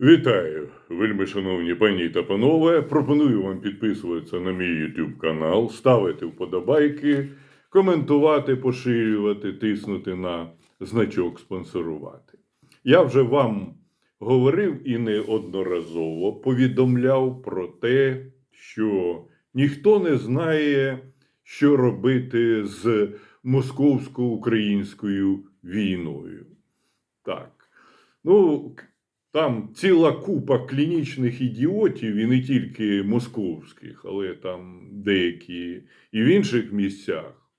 Вітаю, вельми шановні пані та панове. Пропоную вам підписуватися на мій YouTube канал, ставити вподобайки, коментувати, поширювати, тиснути на значок спонсорувати. Я вже вам говорив і неодноразово повідомляв про те, що ніхто не знає, що робити з московсько-українською війною. Так. Ну, там ціла купа клінічних ідіотів, і не тільки московських, але там деякі і в інших місцях.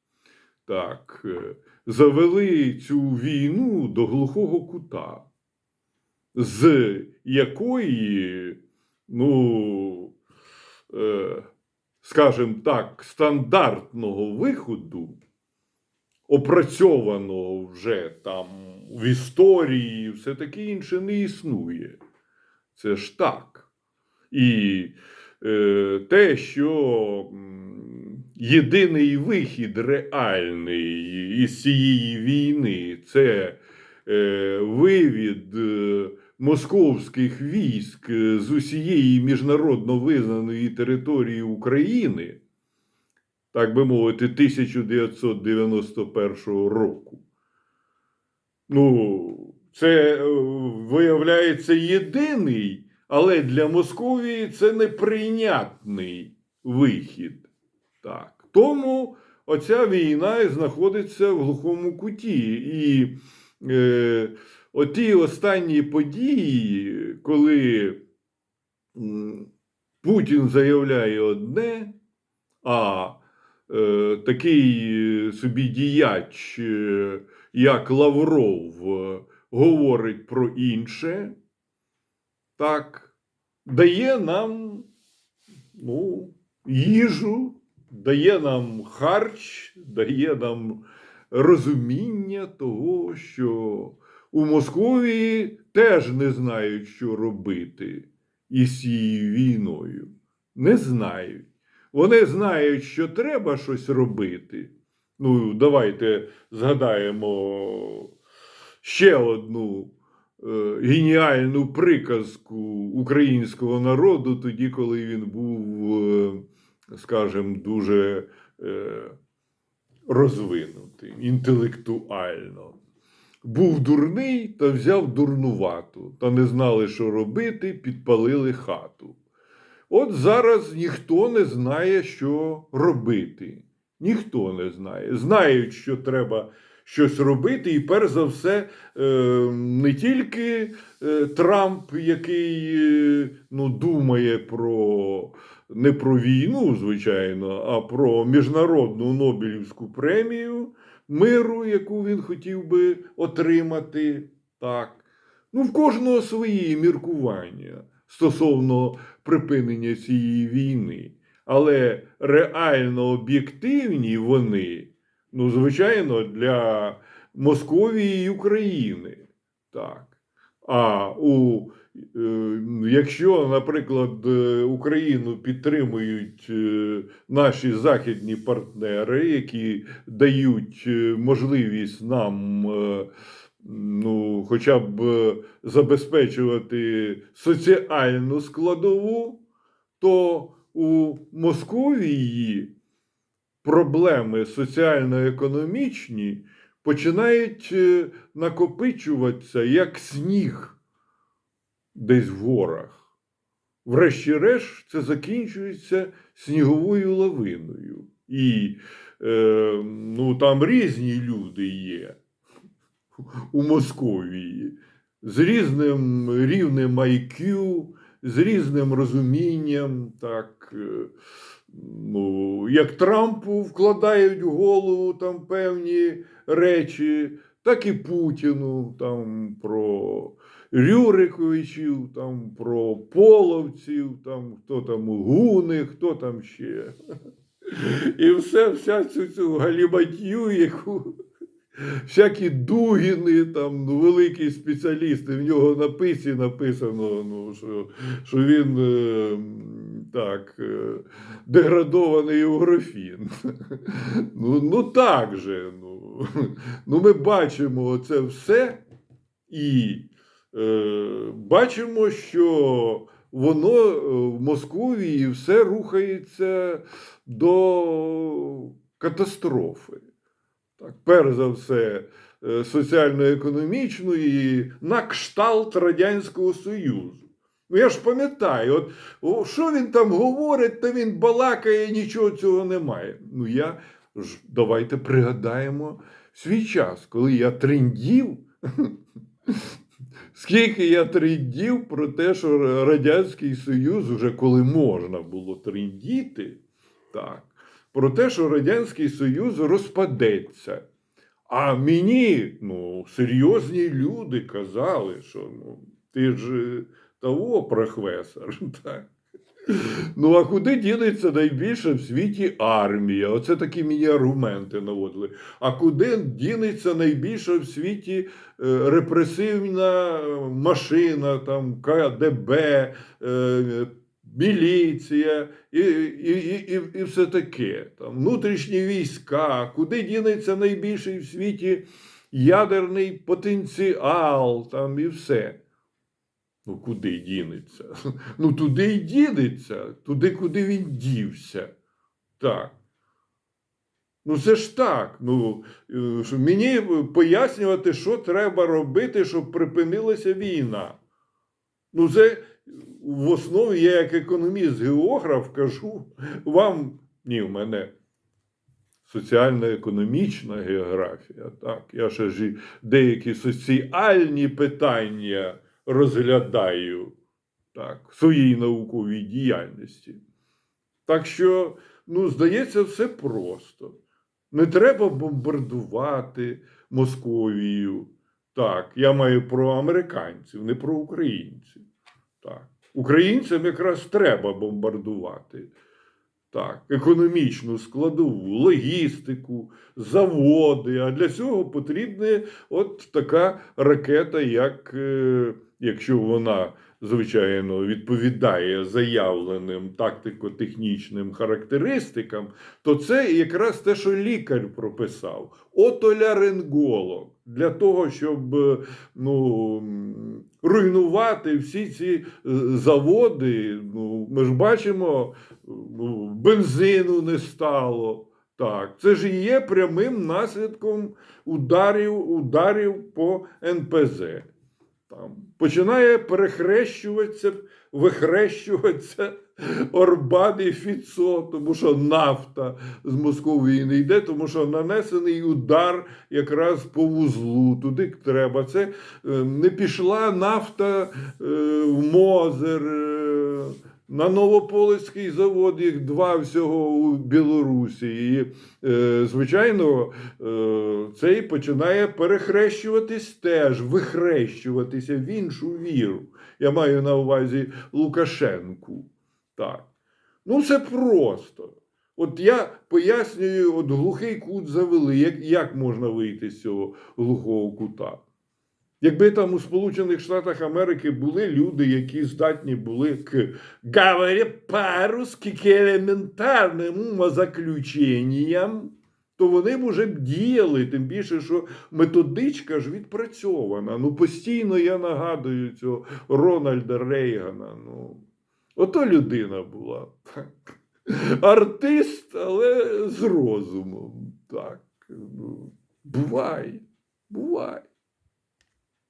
Так, е, завели цю війну до глухого кута, з якої, ну, е, скажімо так, стандартного виходу опрацьованого вже там в історії, все таке інше не існує. Це ж так. І е, те, що єдиний вихід реальний із цієї війни це е, вивід е, московських військ з усієї міжнародно визнаної території України так би мовити, 1991 року. Ну, це е, виявляється єдиний, але для Московії це неприйнятний вихід. Так. Тому оця війна знаходиться в глухому куті. І е, оті останні події, коли Путін заявляє одне, а такий е, собі діяч, е, як Лавров, е, говорить про інше, так, дає нам ну, їжу, дає нам харч, дає нам розуміння того, що у Московії теж не знають, що робити із цією війною. Не знають. Вони знають, що треба щось робити. Ну, давайте згадаємо ще одну е, геніальну приказку українського народу, тоді, коли він був, е, скажімо, дуже е, розвинутий, інтелектуально. Був дурний та взяв дурнувату, та не знали, що робити, підпалили хату. От зараз ніхто не знає, що робити. Ніхто не знає. Знають, що треба щось робити, і перш за все, е, не тільки е, Трамп, який е, ну, думає про не про війну, звичайно, а про міжнародну Нобелівську премію миру, яку він хотів би отримати. Так. Ну, в кожного свої міркування стосовно припинення цієї війни. Але реально об'єктивні вони, ну, звичайно, для Московії і України. Так. А у, е, якщо, наприклад, е, Україну підтримують е, наші західні партнери, які дають можливість нам ну, хоча б е, забезпечувати соціальну складову, то у Московії проблеми соціально-економічні починають е, накопичуватися як сніг десь в горах. Врешті-решт, це закінчується сніговою лавиною. І е, ну, там різні люди є у Московії з різним рівнем IQ, з різним розумінням, так, е, ну, як Трампу вкладають в голову там певні речі, так і Путіну там про Рюриковичів, там про половців, там хто там гуни, хто там ще. І все, вся цю, цю галіматью, яку всякі дугіни, там ну, великі спеціалісти, в нього на писі написано, ну, що, що він е, так, е, деградований євграфін. Ну, ну так же. Ну, ну, ми бачимо це все, і е, бачимо, що воно е, в Московії все рухається до катастрофи. Так, перш за все, е, соціально-економічної на кшталт Радянського Союзу. Ну, я ж пам'ятаю, от о, що він там говорить, та він балакає, нічого цього немає. Ну, я ж давайте пригадаємо свій час, коли я трендів. Скільки я трендів про те, що Радянський Союз, уже коли можна було трендіти, так, про те, що Радянський Союз розпадеться. А мені ну, серйозні люди казали, що ну, ти ж е, того професор. Ну, а куди дінеться найбільше в світі армія? Оце такі мені аргументи наводили. А куди дінеться найбільше в світі е, репресивна машина, там, КДБ, е, міліція і, і, і, і, і все таке. Там, внутрішні війська, куди дінеться найбільший в світі ядерний потенціал, там і все. Ну, куди дінеться? Ну, туди й дінеться, туди, куди він дівся. Так. Ну, це ж так. Ну, е, мені пояснювати, що треба робити, щоб припинилася війна. Ну, це в основі я як економіст-географ кажу вам, ні, в мене соціально-економічна географія. Так, я ще ж деякі соціальні питання розглядаю так, в своїй науковій діяльності. Так що, ну, здається, все просто. Не треба бомбардувати Московію. Так, я маю про американців, не про українців. Так. Українцям якраз треба бомбардувати. Так, економічну складову, логістику, заводи. А для цього потрібна от така ракета, як е, якщо вона, звичайно, відповідає заявленим тактико-технічним характеристикам, то це якраз те, що лікар прописав. Отоляринголог. Для того, щоб е, ну, руйнувати всі ці е, заводи, ну, ми ж бачимо, ну, бензину не стало. Так, це ж і є прямим наслідком ударів, ударів по НПЗ. Там починає перехрещуватися, вихрещуватися Орбан і Фіцо, тому що нафта з Московії не йде, тому що нанесений удар якраз по вузлу, туди треба. Це е, не пішла нафта е, в Мозер. е, На Новополицький завод їх два всього у Білорусі. І, звичайно, цей починає перехрещуватись теж, вихрещуватися в іншу віру. Я маю на увазі Лукашенку. Так. Ну, все просто. От я пояснюю, от глухий кут завели, як, як можна вийти з цього глухого кута. Якби там у Сполучених Штатах Америки були люди, які здатні були к говоря по-русски к елементарним умозаключенням, то вони б уже б діяли, тим більше, що методичка ж відпрацьована. Ну, постійно я нагадую цього Рональда Рейгана. Ну, ото людина була. Так. Артист, але з розумом. Так. Ну, буває, буває.